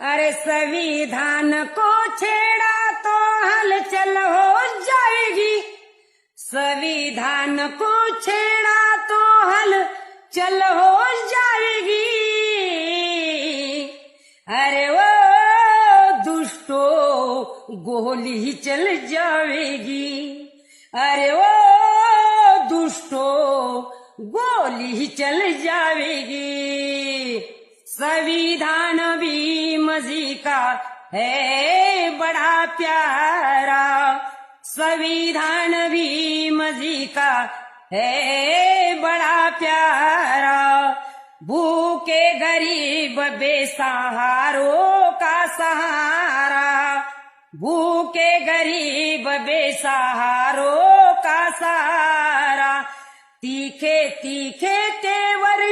अरे संविधान को छेड़ा तो हलचल हो जाएगी। संविधान को छेड़ा तो हल चल हो जाएगी। अरे वो दुष्टो गोली ही चल जाएगी। अरे वो दुष्टो गोली ही चल जाएगी। संविधान मजी का है बड़ा प्यारा, संविधान भी मजी का है बड़ा प्यारा। भूखे गरीब बेसहारों का सहारा, भूखे गरीब बेसहारों का सहारा। तीखे तीखे तेवर